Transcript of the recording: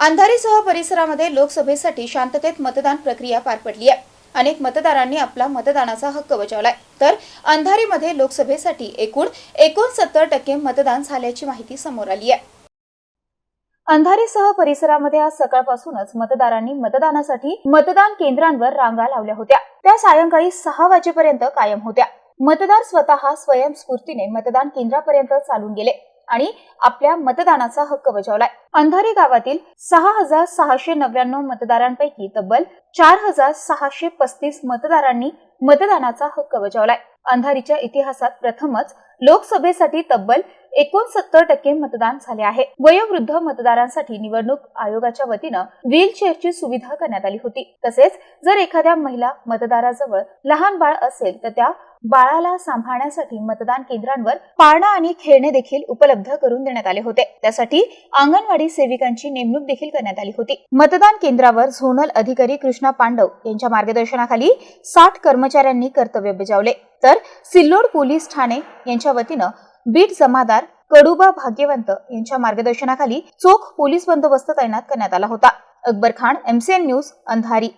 अंधारीसह परिसरामध्ये लोकसभेसाठी शांततेत मतदान प्रक्रिया पार पडली आहे. अनेक मतदारांनी आपला मतदानाचा हक्क बजावलाय. तर अंधारीमध्ये लोकसभेसाठी एकूण एकोणसत्तर टक्के मतदान झाल्याची माहिती समोर आली आहे. अंधारीसह परिसरामध्ये आज सकाळपासूनच मतदारांनी मतदानासाठी मतदान केंद्रांवर रांगा लावल्या होत्या. त्या सायंकाळी सहा वाजेपर्यंत कायम होत्या. मतदार स्वतः स्वयंस्फूर्तीने मतदान केंद्रापर्यंत चालून गेले. आणि आपल्या मतदानाचा हक्क बजावलाय. अंधारी गावातील सहा हजार सहाशे नव्याण्णव मतदारांपैकी तब्बल चार हजार सहाशे पस्तीस मतदारांनी मतदानाचा हक्क बजावलाय. अंधारीच्या इतिहासात प्रथमच लोकसभेसाठी तब्बल एकोणसत्तर टक्के मतदान झाले आहे. वयोवृद्ध मतदारांसाठी निवडणूक आयोगाच्या वतीनं व्हीलचेअरची सुविधा करण्यात आली होती. तसेच जर एखाद्या महिला मतदाराजवळ लहान बाळ असेल तर त्या बाळाला सांभाळण्यासाठी मतदान केंद्रांवर पाळणा आणि खेळणे देखील उपलब्ध करून देण्यात आले होते. त्यासाठी अंगणवाडी सेविकांची नेमणूक देखील करण्यात आली होती. मतदान केंद्रावर झोनल अधिकारी कृष्णा पांडव यांच्या मार्गदर्शनाखाली साठ कर्मचाऱ्यांनी कर्तव्य बजावले. तर सिल्लोड पोलीस ठाणे यांच्या वतीनं बीट जमादार कडुबा भाग्यवंत यांच्या मार्गदर्शनाखाली चोख पोलीस बंदोबस्त तैनात करण्यात आला होता. अकबर खान एमसीएन न्यूज अंधारी.